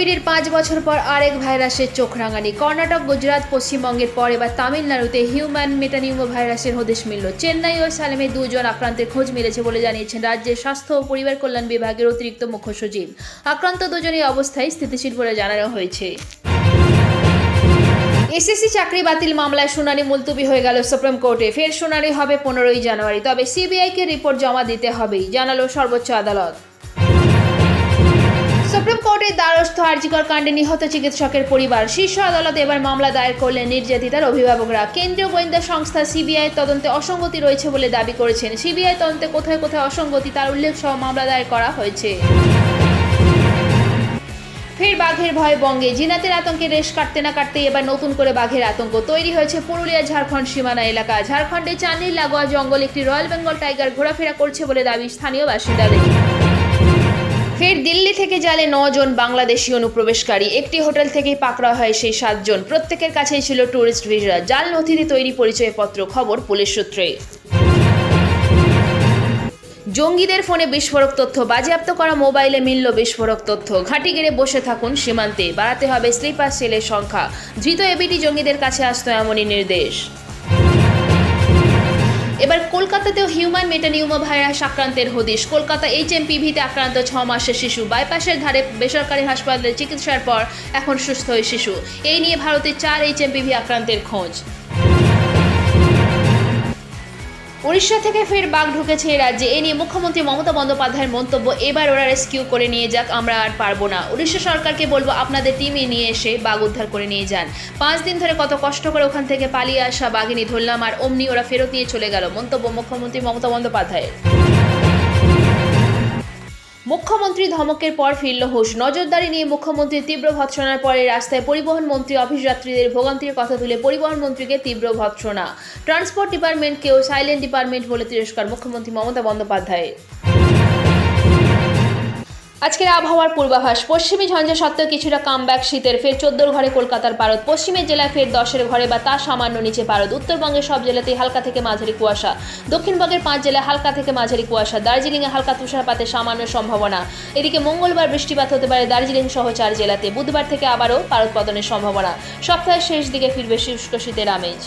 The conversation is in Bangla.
কোভিডের পাঁচ বছর পর আরেক ভাইরাসের চোখ রাঙানি। কর্ণাটক, গুজরাট, পশ্চিমবঙ্গের পর এবার তামিলনাড়ুতে হিউম্যান মেটানিউমো ভাইরাসের হদেশ মিলল। চেন্নাই ও সালেমে দুজন আক্রান্তের খোঁজ মিলেছে বলে জানিয়েছেন রাজ্যের স্বাস্থ্য ও পরিবার কল্যাণ বিভাগের অতিরিক্ত মুখ্য সচিব। আক্রান্ত দুজনের অবস্থায় স্থিতিশীল বলে জানানো হয়েছে। এসএসসি চাকরি বাতিল মামলায় শুনানি মুলতুবি হয়ে গেল সুপ্রিম কোর্টে। ফের শুনানি হবে পনেরোই জানুয়ারি, তবে সিবিআইকে রিপোর্ট জমা দিতে হবেই, জানালো সর্বোচ্চ আদালত। কোর্টের দ্বারস্থ আর্জিকর কাণ্ডে নিহত চিকিৎসকের পরিবার। শীর্ষ আদালতে এবার মামলা দায়ের করলেন নির্যাতিতার অভিভাবকরা। কেন্দ্রীয় গোয়েন্দা সংস্থা সিবিআই তদন্তে অসঙ্গতি রয়েছে বলে দাবি করেছেন। সিবিআই তদন্তে কোথায় কোথায় অসঙ্গতি তার উল্লেখ সহ মামলা দায়ের করা হয়েছে। ফের বাঘের ভয় বঙ্গে। জিনাতের আতঙ্কে রেশ কাটতে না কাটতে এবার নতুন করে বাঘের আতঙ্ক। তৈরি হয়েছে পুরুলিয়া, ঝাড়খণ্ড সীমানা এলাকা। ঝাড়খণ্ডে চান্দির লাগোয়া জঙ্গল একটি রয়্যাল বেঙ্গল টাইগার ঘোরাফেরা করছে বলে দাবি স্থানীয় বাসিন্দাদের। ফের দিল্লি থেকে জালে জন বাংলাদেশি অনুপ্রবেশকারী। একটি হোটেল থেকেই পাকড়া হয় সেই সাতজন। প্রত্যেকের কাছেই ছিল ট্যুরিস্ট ভিসা জাল নথিতে তৈরি পরিচয়পত্র, খবর পুলিশ সূত্রে। জঙ্গিদের ফোনে বিস্ফোরক তথ্য, বাজেয়াপ্ত করা মোবাইলে মিলল বিস্ফোরক তথ্য। ঘাঁটি গেড়ে বসে থাকুন সীমান্তে, বাড়াতে হবে স্লিপার সেলের সংখ্যা। ধৃত এবিটি জঙ্গিদের কাছে আসতো এমনই নির্দেশ। এবার কলকাতাতেও হিউম্যান মেটানিউমা ভাইরাস আক্রান্তের হদিশ। কলকাতা এইচ এমপিভিতে আক্রান্ত ছ মাসের শিশু। বাইপাসের ধারে বেসরকারি হাসপাতালে চিকিৎসার পর এখন সুস্থ শিশু। এই নিয়ে ভারতে চার এইচ এমপিভি আক্রান্তের খোঁজ। উড়িষ্যা থেকে ফের বাঘ ঢুকেছে রাজ্যে। এ নিয়ে মুখ্যমন্ত্রী মমতা বন্দ্যোপাধ্যায়ের মন্তব্য এবার ওরা রেস্কিউ করে নিয়ে যাক, আমরা আর পারব না। উড়িষ্যা সরকারকে বলব আপনাদের টিমে নিয়ে এসে বাঘ উদ্ধার করে নিয়ে যান। পাঁচ দিন ধরে কত কষ্ট করে ওখান থেকে পালিয়ে আসা বাঘিনী ধরলাম আর অমনি ওরা ফেরত নিয়ে চলে গেল, মন্তব্য মুখ্যমন্ত্রী মমতা বন্দ্যোপাধ্যায়ের। মুখ্যমন্ত্রী ধমকের পর ফিরল হুশ। নজরদারি নিয়ে মুখ্যমন্ত্রীর তীব্র ভৎসনার পরে রাস্তায় পরিবহন মন্ত্রী, অফিস যাত্রীদের ভোগান্তির কথা তুলে পরিবহন মন্ত্রীকে তীব্র ভৎসনা। ট্রান্সপোর্ট ডিপার্টমেন্টকেও সাইলেন্ট ডিপার্টমেন্ট বলে তিরস্কার মুখ্যমন্ত্রী মমতা বন্দ্যোপাধ্যায়ের। আজকের আবহাওয়ার পূর্বাভাস, পশ্চিমী ঝঞ্ঝা সত্ত্বেও কিছুটা কামব্যাক শীতের ফের চোদ্দোর ঘরে কলকাতার পারদ, পশ্চিমের জেলায় ফের দশের ঘরে বা তার সামান্য নিচে পারদ, উত্তরবঙ্গের সব জেলাতেই হালকা থেকে মাঝারি কুয়াশা, দক্ষিণবঙ্গের পাঁচ জেলায় হালকা থেকে মাঝারি কুয়াশা, দার্জিলিংয়ে হালকা তুষারপাতের সামান্য সম্ভাবনা, এদিকে মঙ্গলবার বৃষ্টিপাত হতে পারে দার্জিলিং সহ চার জেলাতে, বুধবার থেকে আবারও পারদ পতনের সম্ভাবনা, সপ্তাহের শেষ দিকে ফিরবে শুষ্ক শীতের আমেজ।